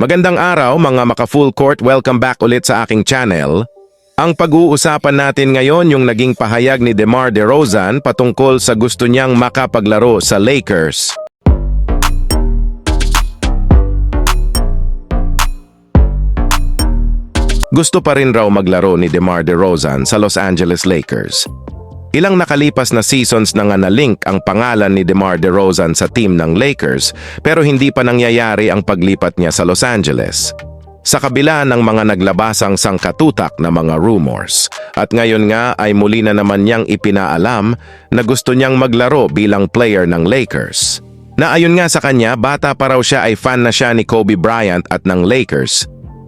Magandang araw mga maka-full court, welcome back ulit sa aking channel. Ang pag-uusapan natin ngayon yung naging pahayag ni DeMar DeRozan patungkol sa gusto niyang makapaglaro sa Lakers. Gusto pa rin raw maglaro ni DeMar DeRozan sa Los Angeles Lakers. Ilang nakalipas na seasons na nga na-link ang pangalan ni DeMar DeRozan sa team ng Lakers pero hindi pa nangyayari ang paglipat niya sa Los Angeles. Sa kabila ng mga naglabasang sangkatutak na mga rumors. At ngayon nga ay muli na naman niyang ipinaalam na gusto niyang maglaro bilang player ng Lakers. Na ayon nga sa kanya, bata pa raw siya ay fan na siya ni Kobe Bryant at ng Lakers.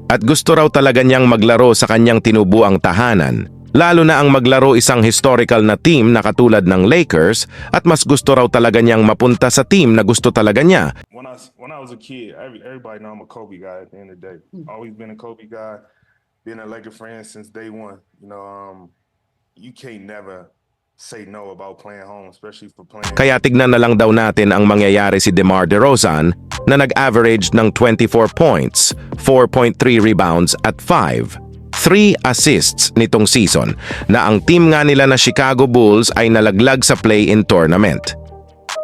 At gusto raw talaga niyang maglaro sa kanyang tinubuang tahanan Lalo na ang maglaro isang historical na team na katulad ng Lakers at mas gusto raw talaga niyang mapunta sa team na gusto talaga niya. when I when I was a kid, every, everybody know I'm a Kobe guy. At the end of the day, always been a Kobe guy. Been a Laker fan since day one. You know, um, you can't never say no about playing home, especially for playing. Kaya tignan na lang daw natin ang mangyayari si DeMar DeRozan na nag-average ng 24 points, 4.3 rebounds at 5. 3 assists nitong season na ang team nga nila na Chicago Bulls ay nalaglag sa play-in tournament.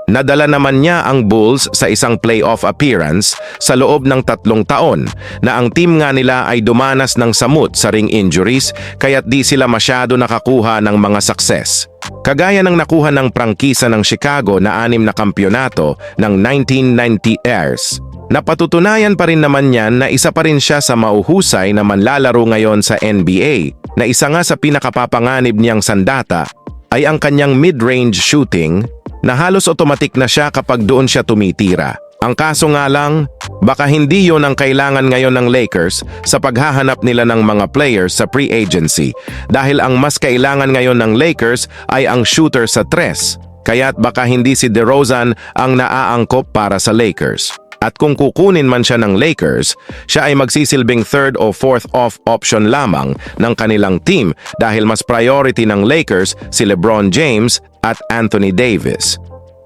Nadala naman niya ang Bulls sa isang playoff appearance sa loob ng tatlong taon na ang team nga nila ay dumanas ng samut sa ring injuries kaya't di sila masyado nakakuha ng mga success. Kagaya ng nakuha ng prangkisa ng Chicago na anim na kampyonato ng 1990 Airs. Napatutunayan pa rin naman niyan na isa pa rin siya sa mauhusay na manlalaro ngayon sa NBA na isa nga sa pinakapapanganib niyang sandata ay ang kanyang mid-range shooting na halos otomatik na siya kapag doon siya tumitira. Ang kaso nga lang, baka hindi yon ang kailangan ngayon ng Lakers sa paghahanap nila ng mga players sa free agency dahil ang mas kailangan ngayon ng Lakers ay ang shooter sa tres. Kaya't baka hindi si DeRozan ang naaangkop para sa Lakers. At kung kukunin man siya ng Lakers, siya ay magsisilbing third o fourth off option lamang ng kanilang team dahil mas priority ng Lakers si LeBron James at Anthony Davis.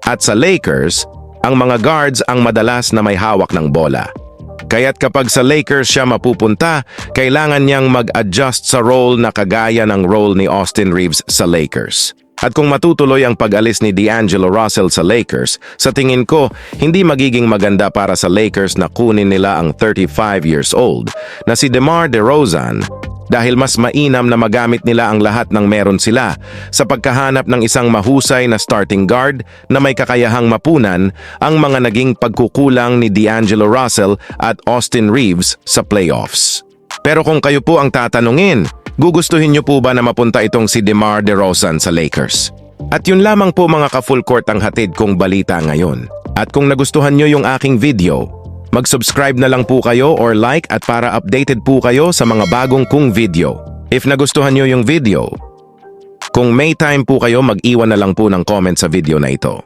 At sa Lakers, ang mga guards ang madalas na may hawak ng bola. Kaya't kapag sa Lakers siya mapupunta, kailangan niyang mag-adjust sa role na kagaya ng role ni Austin Reeves sa Lakers. At kung matutuloy ang pag-alis ni D'Angelo Russell sa Lakers, sa tingin ko, hindi magiging maganda para sa Lakers na kunin nila ang 35 years old na si DeMar DeRozan dahil mas mainam na magamit nila ang lahat ng meron sila sa pagkahanap ng isang mahusay na starting guard na may kakayahang mapunan ang mga naging pagkukulang ni D'Angelo Russell at Austin Reeves sa playoffs. Pero kung kayo po ang tatanungin, gugustuhin niyo po ba na mapunta itong si DeMar DeRozan sa Lakers? At yun lamang po mga ka-full court ang hatid kong balita ngayon. At kung nagustuhan niyo yung aking video, mag-subscribe na lang po kayo or like at para updated po kayo sa mga bagong kong video. If nagustuhan niyo yung video, kung may time po kayo mag-iwan na lang po ng comment sa video na ito.